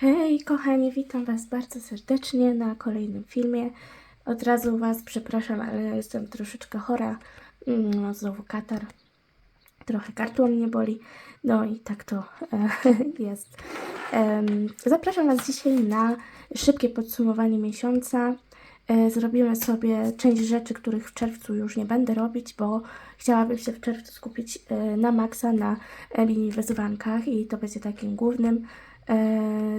Hej kochani, witam Was bardzo serdecznie na kolejnym filmie. Od razu Was przepraszam, ale jestem troszeczkę chora. Mm, No, znowu katar. Trochę gardło mnie boli. No i tak to e, jest. Em, Zapraszam Was dzisiaj na szybkie podsumowanie miesiąca. E, Zrobimy sobie część rzeczy, których w czerwcu już nie będę robić, bo chciałabym się w czerwcu skupić e, na maksa na e, mini wyzwankach i to będzie takim głównym e,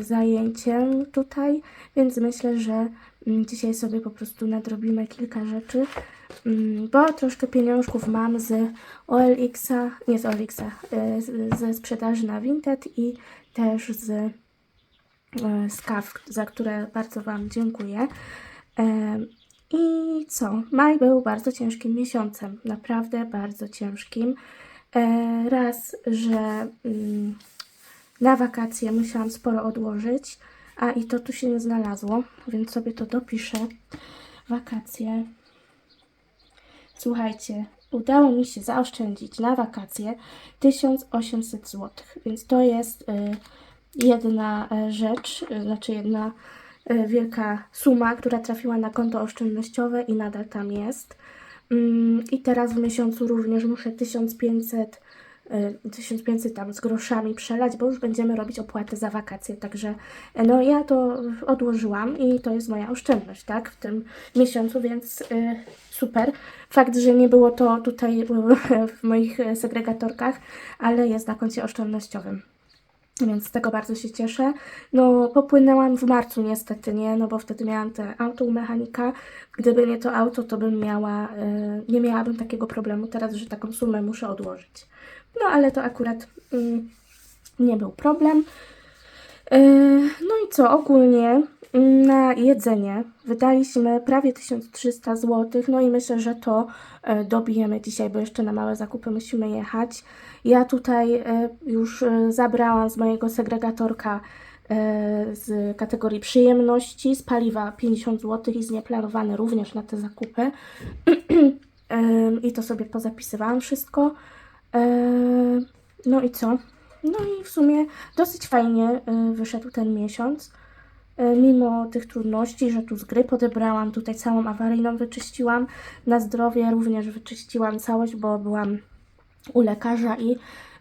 zajęciem tutaj, więc myślę, że mm, dzisiaj sobie po prostu nadrobimy kilka rzeczy, mm, bo troszkę pieniążków mam z OLX-a, nie z OLX-a, e, ze sprzedaży na Vinted i też z e, z kaw, za które bardzo Wam dziękuję. I co? Maj był bardzo ciężkim miesiącem, naprawdę bardzo ciężkim. E, Raz, że mm, na wakacje musiałam sporo odłożyć, a i to tu się nie znalazło, więc sobie to dopiszę. Wakacje. Słuchajcie, udało mi się zaoszczędzić na wakacje 1800 zł, więc to jest y, jedna e, rzecz, y, znaczy jedna e, wielka suma, która trafiła na konto oszczędnościowe i nadal tam jest. Mm, I teraz w miesiącu również muszę 1500, e, 1500 tam z groszami przelać, bo już będziemy robić opłaty za wakacje. Także e, no ja to odłożyłam i to jest moja oszczędność, tak, w tym miesiącu, więc e, super. Fakt, że nie było to tutaj w moich e, segregatorkach, ale jest na koncie oszczędnościowym. Więc z tego bardzo się cieszę. No, popłynęłam w marcu niestety, nie? No bo wtedy miałam te auto u mechanika. Gdyby nie to auto, to bym miała, y, nie miałabym takiego problemu teraz, że taką sumę muszę odłożyć. No, ale to akurat mm, nie był problem. Yy, No i co, ogólnie mm, na jedzenie wydaliśmy prawie 1300 zł, no i myślę, że to e, dobijemy dzisiaj, bo jeszcze na małe zakupy musimy jechać. Ja tutaj e, już e, zabrałam z mojego segregatorka e, z kategorii przyjemności, z paliwa 50 zł i z nieplanowane również na te zakupy. I to sobie pozapisywałam wszystko. Em, No i co? No i w sumie dosyć fajnie y, wyszedł ten miesiąc. Y, Mimo tych trudności, że tu z gry podebrałam, tutaj całą awaryjną wyczyściłam. Na zdrowie również wyczyściłam całość, bo byłam u lekarza i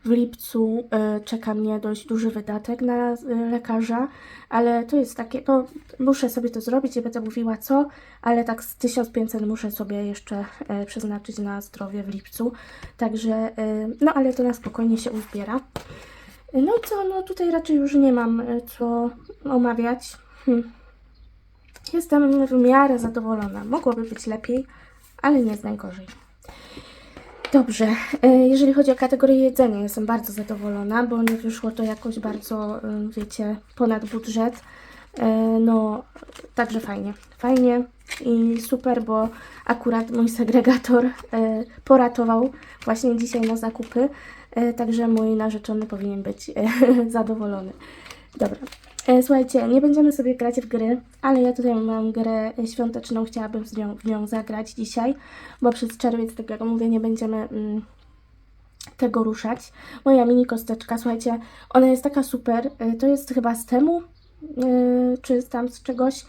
w lipcu y, czeka mnie dość duży wydatek na y, lekarza, ale to jest takie, no muszę sobie to zrobić, nie będę mówiła co, ale tak z 1500 muszę sobie jeszcze y, przeznaczyć na zdrowie w lipcu, także, no ale to na spokojnie się uzbiera. No i co, no tutaj raczej już nie mam co omawiać. Hm. Jestem w miarę zadowolona. Mogłoby być lepiej, ale nie jest najgorzej. Dobrze, e, jeżeli chodzi o kategorię jedzenia, jestem bardzo zadowolona, bo nie wyszło to jakoś bardzo, e, wiecie, ponad budżet. E, No, także fajnie. Fajnie i super, bo akurat mój segregator poratował właśnie dzisiaj na zakupy, także mój narzeczony powinien być zadowolony. Dobra. E, Słuchajcie, nie będziemy sobie grać w gry, ale ja tutaj mam grę świąteczną, chciałabym z nią, w nią zagrać dzisiaj, bo przez czerwiec, tak jak mówię, nie będziemy mm, tego ruszać. Moja mini kosteczka, słuchajcie, ona jest taka super, e, to jest chyba z temu, e, czy tam z czegoś.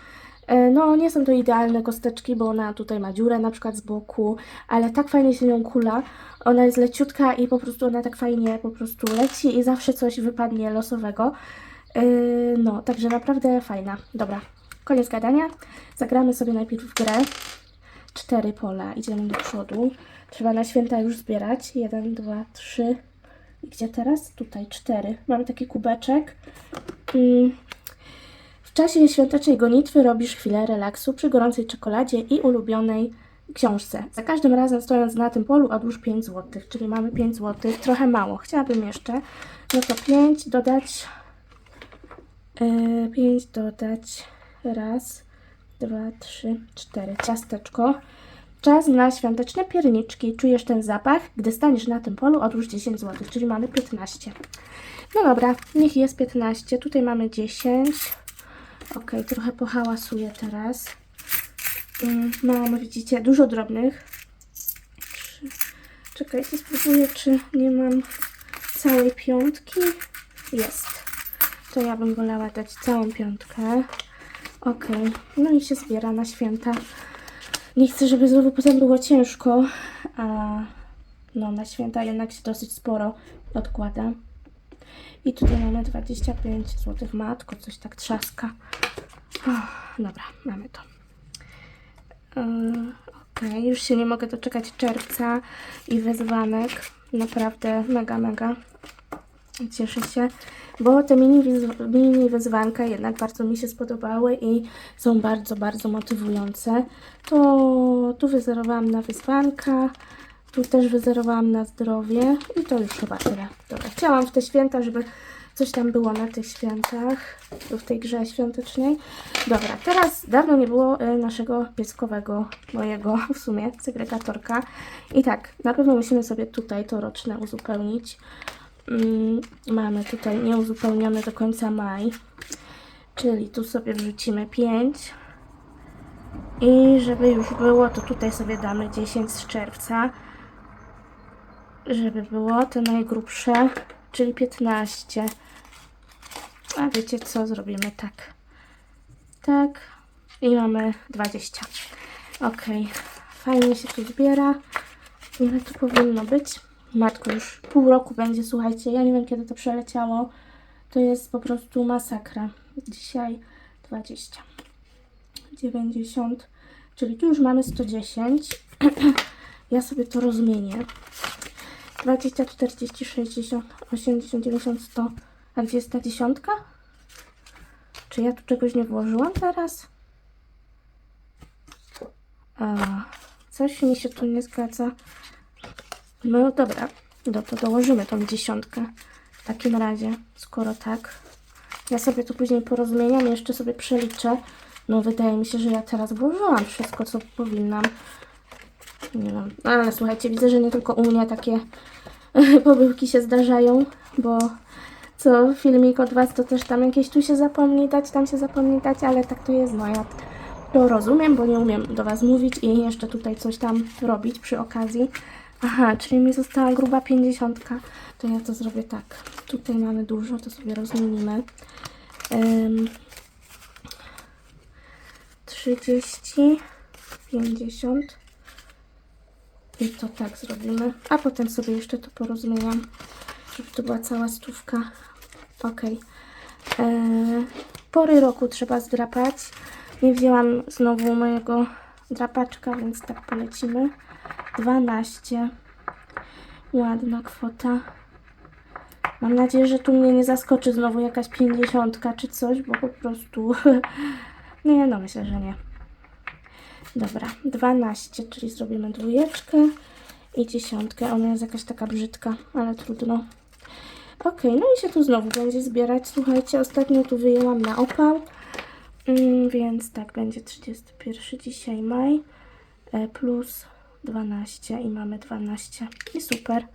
No, nie są to idealne kosteczki, bo ona tutaj ma dziurę na przykład z boku, ale tak fajnie się nią kula. Ona jest leciutka i po prostu ona tak fajnie po prostu leci i zawsze coś wypadnie losowego. Yy, no, także naprawdę fajna. Dobra, koniec gadania. Zagramy sobie najpierw w grę. Cztery pola, idziemy do przodu. Trzeba na święta już zbierać. Jeden, dwa, trzy. Gdzie teraz? Tutaj cztery. Mamy taki kubeczek. Yy. W czasie świątecznej gonitwy robisz chwilę relaksu przy gorącej czekoladzie i ulubionej książce. Za każdym razem stojąc na tym polu odłóż 5 zł, czyli mamy 5 zł. Trochę mało. Chciałabym jeszcze. No to 5 dodać 5 dodać raz, dwa, trzy, cztery. Ciasteczko. Czas na świąteczne pierniczki. Czujesz ten zapach? Gdy staniesz na tym polu, odłóż 10 zł, czyli mamy 15. No dobra, niech jest 15. Tutaj mamy 10. Ok, trochę pohałasuję teraz. Mm, Mam, widzicie, dużo drobnych. Czekajcie, spróbuję, czy nie mam całej piątki. Jest. To ja bym wolała dać całą piątkę. Okej, no i się zbiera na święta. Nie chcę, żeby znowu potem było ciężko, a no na święta jednak się dosyć sporo odkłada. I tutaj mamy 25 zł. Matko, coś tak trzaska. Uff, dobra, mamy to. Yy, Okej, już się nie mogę doczekać czerwca i wyzwanek. Naprawdę mega, mega. Cieszę się, bo te mini, mini wyzwanka jednak bardzo mi się spodobały i są bardzo, bardzo motywujące. To tu wyzerowałam na wyzwanka, tu też wyzerowałam na zdrowie i to już chyba tyle. Dobra, chciałam w te święta, żeby coś tam było na tych świętach, w tej grze świątecznej. Dobra, teraz dawno nie było y, naszego pieskowego, mojego w sumie, segregatorka. I tak, na pewno musimy sobie tutaj to roczne uzupełnić. Mm, mamy tutaj nieuzupełnione do końca maj, czyli tu sobie wrzucimy 5. I żeby już było, to tutaj sobie damy 10 z czerwca. Żeby było te najgrubsze, czyli 15. A wiecie co, zrobimy tak. Tak. I mamy 20. Ok. Fajnie się tu zbiera. Ile tu powinno być? Matko, już pół roku będzie, słuchajcie. Ja nie wiem, kiedy to przeleciało. To jest po prostu masakra. Dzisiaj 20. 90. Czyli tu już mamy 110. ja sobie to rozmienię. 20, 40, 60, 80, 90, 100. A gdzie jest ta dziesiątka? Czy ja tu czegoś nie włożyłam teraz? A, coś mi się tu nie zgadza. No dobra, no to dołożymy tą dziesiątkę. W takim razie, skoro tak. Ja sobie tu później porozmieniam, jeszcze sobie przeliczę. No wydaje mi się, że ja teraz włożyłam wszystko, co powinnam. Nie wiem, ale słuchajcie, widzę, że nie tylko u mnie takie pomyłki się zdarzają, bo co filmik od Was, to też tam jakieś tu się zapomni dać, tam się zapomni dać, ale tak to jest, no ja to rozumiem, bo nie umiem do Was mówić i jeszcze tutaj coś tam robić przy okazji. Aha, czyli mi została gruba pięćdziesiątka, to ja to zrobię tak. Tutaj mamy dużo, to sobie rozmienimy. Ym, 30, 50 i to tak zrobimy, a potem sobie jeszcze to porozmieniam, żeby to była cała stówka. Ok. Eee, pory roku trzeba zdrapać. Nie wzięłam znowu mojego drapaczka, więc tak polecimy. 12. Ładna kwota. Mam nadzieję, że tu mnie nie zaskoczy znowu jakaś 50 czy coś, bo po prostu. nie, no myślę, że nie. Dobra, 12, czyli zrobimy dwójeczkę i dziesiątkę. Ona jest jakaś taka brzydka, ale trudno. Ok, no i się tu znowu będzie zbierać. Słuchajcie, ostatnio tu wyjęłam na opał, mm, więc tak, będzie 31 dzisiaj maj e, plus 12 i mamy 12 i super.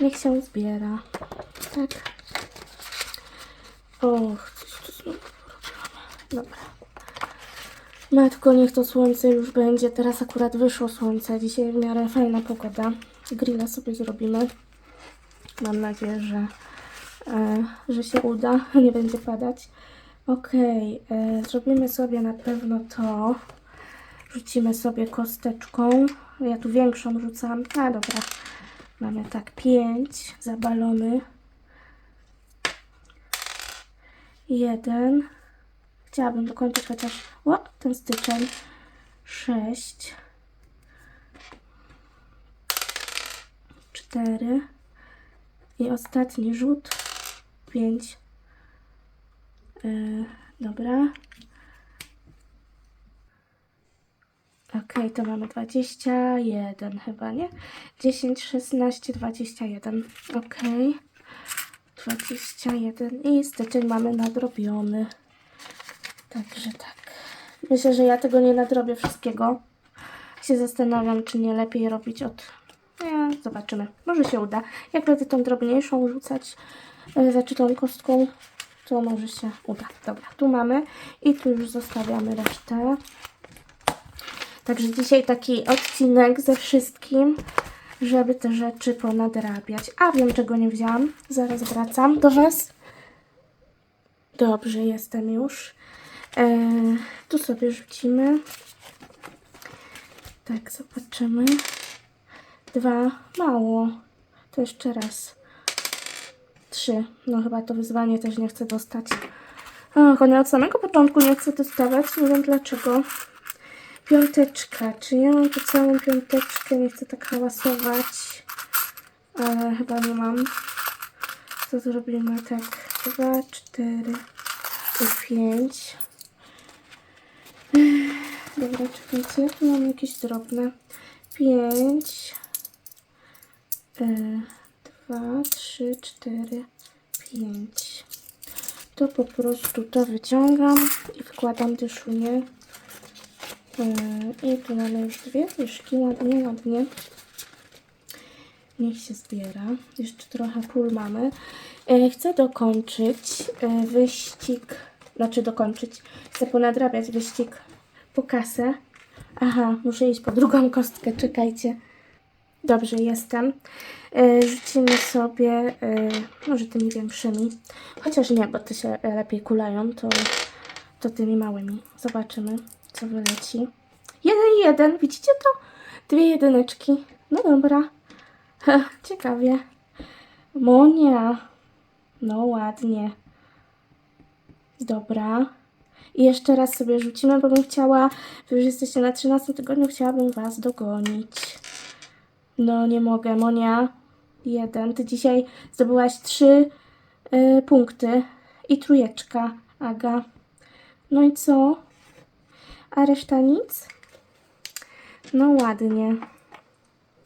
Niech się zbiera. Tak. Och, coś tu znowu. Dobra. Matko, niech to słońce już będzie. Teraz akurat wyszło słońce. Dzisiaj w miarę fajna pogoda. Grilla sobie zrobimy. Mam nadzieję, że, e, że się uda. Nie będzie padać. Okej, e, zrobimy sobie na pewno to. Rzucimy sobie kosteczką. Ja tu większą rzucam. A dobra. Mamy tak 5 za balony. Jeden. Chciałabym dokończyć chociaż o, ten styczeń. 6. 4. I ostatni rzut. 5. Yy, dobra. Ok, to mamy 21 chyba, nie? 10, 16, 21. Ok. 21 i styczeń mamy nadrobiony. Także tak. Myślę, że ja tego nie nadrobię wszystkiego. Się zastanawiam, czy nie lepiej robić od... Nie, zobaczymy. Może się uda. Jak będę tą drobniejszą rzucać, e, znaczy tą kostką, to może się uda. Dobra, tu mamy i tu już zostawiamy resztę. Także dzisiaj taki odcinek ze wszystkim, żeby te rzeczy ponadrabiać. A wiem, czego nie wzięłam. Zaraz wracam do Was. Dobrze, jestem już. E, tu sobie rzucimy. Tak, zobaczymy. Dwa, mało. To jeszcze raz. Trzy. No chyba to wyzwanie też nie chcę dostać. Ach, ona od samego początku nie chce dostawać. Nie wiem dlaczego. Piąteczka. Czy ja mam tu całą piąteczkę? Nie chcę tak hałasować. Ale chyba nie mam. To zrobimy tak. Dwa, cztery i pięć. Dobra, czekajcie. Tu mam jakieś drobne. Pięć. e, Dwa, trzy, cztery, pięć. To po prostu to wyciągam i wkładam do szunie. E, I tu mamy już dwie myszki, ładnie, ładnie. Niech się zbiera. Jeszcze trochę pól mamy. E, Chcę dokończyć e, wyścig, znaczy dokończyć, chcę ponadrabiać wyścig po kasę. Aha, muszę iść po drugą kostkę, czekajcie. Dobrze, jestem. Rzucimy sobie, może tymi większymi. Chociaż nie, bo te się lepiej kulają, to, to tymi małymi. Zobaczymy, co wyleci. Jeden, jeden, widzicie to? Dwie jedyneczki. No dobra. Ciekawie. Monia. No ładnie. Dobra. I jeszcze raz sobie rzucimy, bo bym chciała, wy już jesteście na 13 tygodniu, chciałabym Was dogonić. No nie mogę, Monia. Jeden. Ty dzisiaj zdobyłaś trzy y, punkty i trójeczka, Aga. No i co? A reszta nic? No ładnie.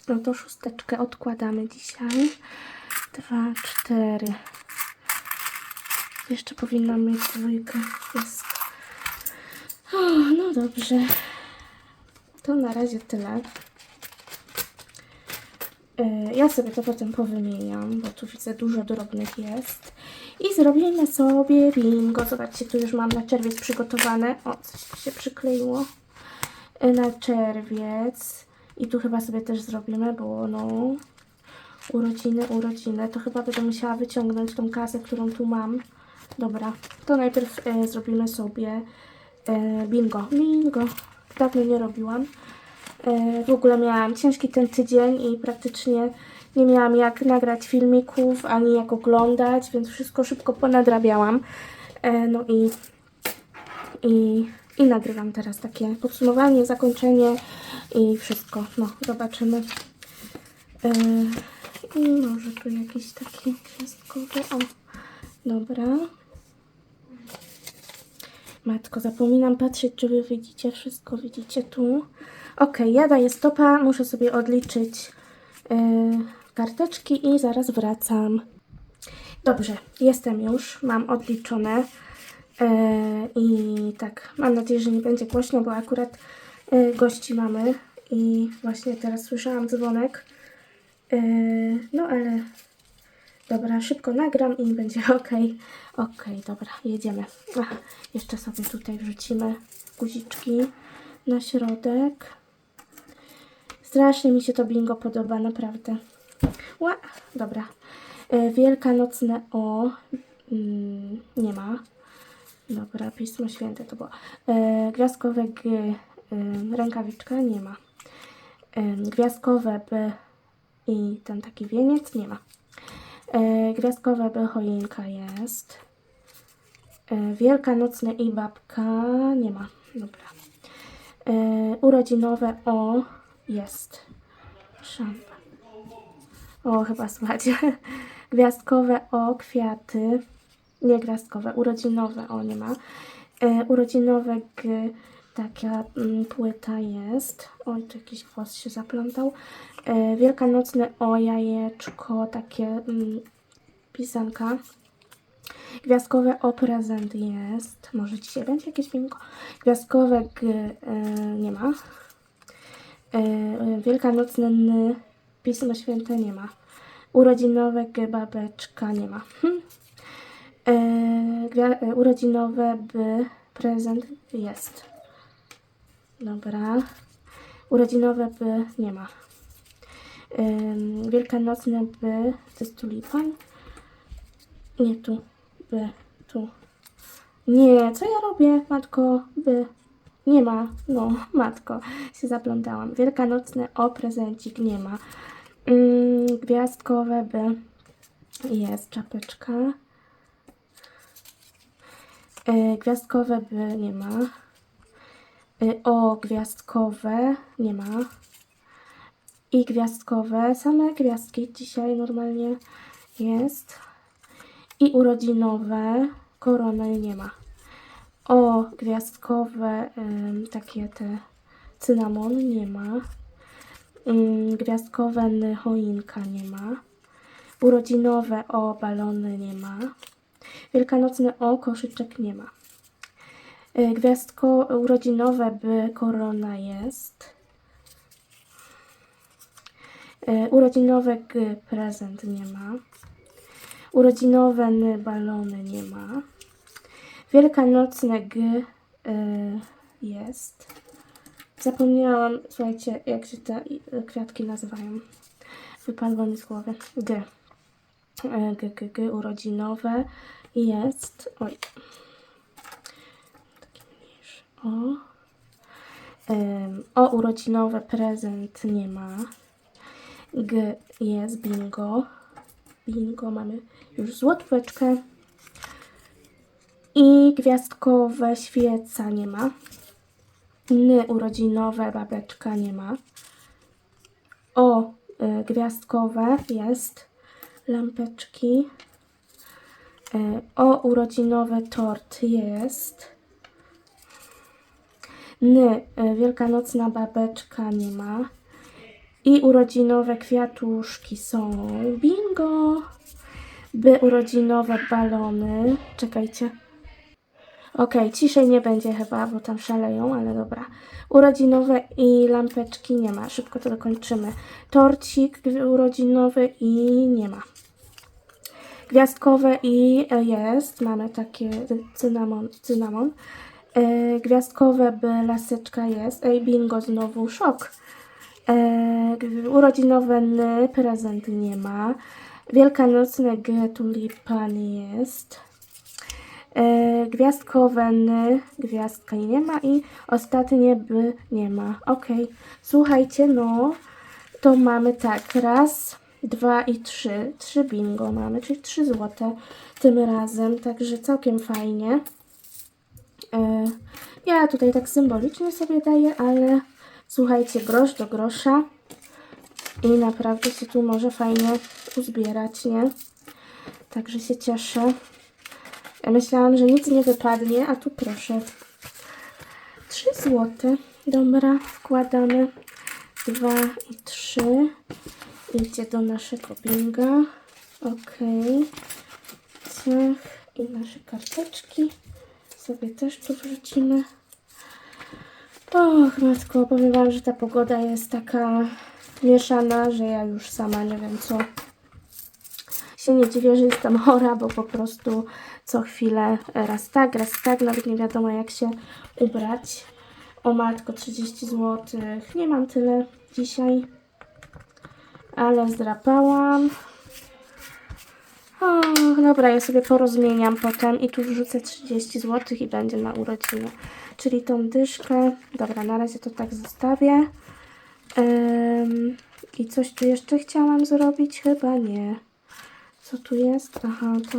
No to szósteczkę odkładamy dzisiaj. Dwa, cztery. Jeszcze powinnam mieć dwójkę. Jest. O, no dobrze. To na razie tyle. E, Ja sobie to potem powymieniam, bo tu widzę dużo drobnych jest. I zrobimy sobie bingo. Zobaczcie, tu już mam na czerwiec przygotowane. O, coś się przykleiło. E, Na czerwiec. I tu chyba sobie też zrobimy, bo no... Urodziny, urodziny. To chyba będę musiała wyciągnąć tą kasę, którą tu mam. Dobra, to najpierw e, zrobimy sobie e, bingo. Bingo. Dawno nie robiłam. E, w ogóle miałam ciężki ten tydzień i praktycznie nie miałam jak nagrać filmików, ani jak oglądać, więc wszystko szybko ponadrabiałam. E, no i, i, i nagrywam teraz takie podsumowanie, zakończenie i wszystko. No, zobaczymy. E, I może tu jakiś taki gwiazdkowy. O, dobra. Matko, zapominam patrzeć, czy wy widzicie wszystko. Widzicie tu? Ok, ja daję stopa, muszę sobie odliczyć yy, karteczki i zaraz wracam. Dobrze, jestem już, mam odliczone. Yy, I tak, mam nadzieję, że nie będzie głośno, bo akurat yy, gości mamy i właśnie teraz słyszałam dzwonek. Yy, no ale Dobra, szybko nagram i będzie ok. Ok, dobra, jedziemy. Jeszcze sobie tutaj wrzucimy guziczki na środek. Strasznie mi się to bingo podoba, naprawdę. Ła, dobra. E, Wielkanocne O. Mm, nie ma. Dobra, Pismo Święte to było. E, gwiazdkowe G. E, rękawiczka nie ma. E, gwiazdkowe B i ten taki wieniec nie ma. E, gwiazdkowe B choinka jest. E, wielkanocne i babka nie ma. Dobra. E, urodzinowe O jest. Szampan. O, chyba słychać. Gwiazdkowe O, kwiaty. Nie gwiazdkowe, urodzinowe O nie ma. E, urodzinowe G, taka mm, płyta jest. Oj, tu jakiś włos się zaplątał. E, wielkanocne O, jajeczko, takie mm, pisanka. Gwiazdkowe O, prezent jest. Może dzisiaj będzie jakieś bingo. Gwiazdkowe G e, nie ma. E, Wielkanocne N, Pismo Święte nie ma. Urodzinowe babeczka nie ma. Hm. E, e, urodzinowe B, prezent jest. Dobra. Urodzinowe B nie ma. Ym, Wielkanocne B, to jest tulipan. Nie tu, B, tu. Nie, co ja robię, matko? By. Nie ma. No, matko, się zaplątałam. Wielkanocne o prezencik nie ma. Mm, gwiazdkowe by. Jest czapeczka. E, gwiazdkowe by nie ma. E, o gwiazdkowe nie ma. I gwiazdkowe, same gwiazdki dzisiaj normalnie jest. I urodzinowe korony nie ma. O gwiazdkowe, takie te cynamon nie ma. Ym, gwiazdkowe choinka nie ma. Urodzinowe o balony nie ma. Wielkanocne o koszyczek nie ma. Y, Gwiazdko urodzinowe by korona jest. Y, Urodzinowe prezent nie ma. Urodzinowe balony nie ma. Wielkanocne g y, jest. Zapomniałam, słuchajcie, jak się te y, kwiatki nazywają. Wypadło mi z głowy. G. Y, G, G, G, urodzinowe jest. Oj. Taki mniejszy. O. O urodzinowe prezent nie ma. G jest bingo. Bingo mamy już złotóweczkę. I gwiazdkowe świeca nie ma. N urodzinowe babeczka nie ma. O y, gwiazdkowe jest. Lampeczki. Y, o urodzinowe tort jest. N y, wielkanocna babeczka nie ma. I urodzinowe kwiatuszki są. Bingo! By urodzinowe balony. Czekajcie. Okej, ciszej nie będzie chyba, bo tam szaleją, ale dobra. Urodzinowe i lampeczki nie ma. Szybko to dokończymy. Torcik urodzinowy i nie ma. Gwiazdkowe i e, jest. Mamy takie cynamon. cynamon. E, gwiazdkowe by laseczka jest. Ej, bingo, znowu szok. E, urodzinowe n, prezent nie ma. Wielkanocne tulipan jest. E, gwiazdkowe n, gwiazdka nie ma i ostatnie by nie ma. Ok, słuchajcie, no to mamy tak, raz, dwa i trzy. Trzy bingo mamy, czyli trzy złote tym razem, także całkiem fajnie. E, ja tutaj tak symbolicznie sobie daję, ale słuchajcie, grosz do grosza i naprawdę się tu może fajnie uzbierać, nie? Także się cieszę. Ja myślałam, że nic nie wypadnie, a tu proszę. 3 złote. Dobra, wkładamy. 2 i 3. Idzie do naszego binga. Ok. Ciach. I nasze karteczki sobie też tu wrzucimy. Och, matko, powiem Wam, że ta pogoda jest taka mieszana, że ja już sama nie wiem co się nie dziwię, że jestem chora, bo po prostu co chwilę raz tak, raz tak, nawet nie wiadomo jak się ubrać. O matko, 30 zł. Nie mam tyle dzisiaj, ale zdrapałam. O, dobra, ja sobie porozmieniam potem i tu wrzucę 30 zł i będzie na urodziny. Czyli tą dyszkę. Dobra, na razie to tak zostawię. Ym, I coś tu jeszcze chciałam zrobić? Chyba nie. Co tu jest? Aha, to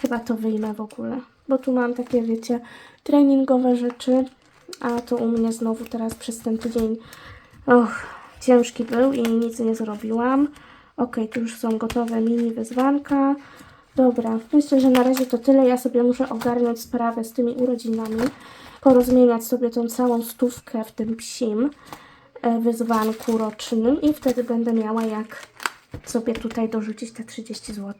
chyba to wyjmę w ogóle. Bo tu mam takie, wiecie, treningowe rzeczy. A to u mnie znowu teraz przez ten tydzień och, ciężki był i nic nie zrobiłam. Ok, tu już są gotowe mini wyzwanka. Dobra, myślę, że na razie to tyle. Ja sobie muszę ogarnąć sprawę z tymi urodzinami. Porozmieniać sobie tą całą stówkę w tym psim e, wyzwanku rocznym i wtedy będę miała jak sobie tutaj dorzucić te 30 zł.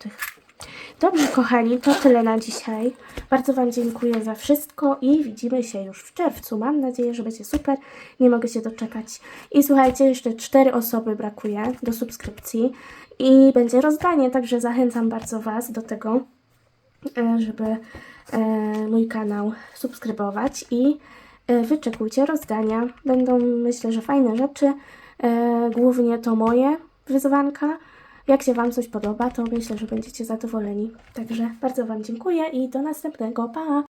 Dobrze, kochani, to tyle na dzisiaj. Bardzo Wam dziękuję za wszystko i widzimy się już w czerwcu. Mam nadzieję, że będzie super. Nie mogę się doczekać. I słuchajcie, jeszcze cztery osoby brakuje do subskrypcji i będzie rozdanie, także zachęcam bardzo Was do tego, e, żeby e, mój kanał subskrybować i e, wyczekujcie rozdania. Będą, myślę, że fajne rzeczy. Głównie to moje wyzwanka. Jak się Wam coś podoba, to myślę, że będziecie zadowoleni. Także bardzo Wam dziękuję i do następnego. Pa!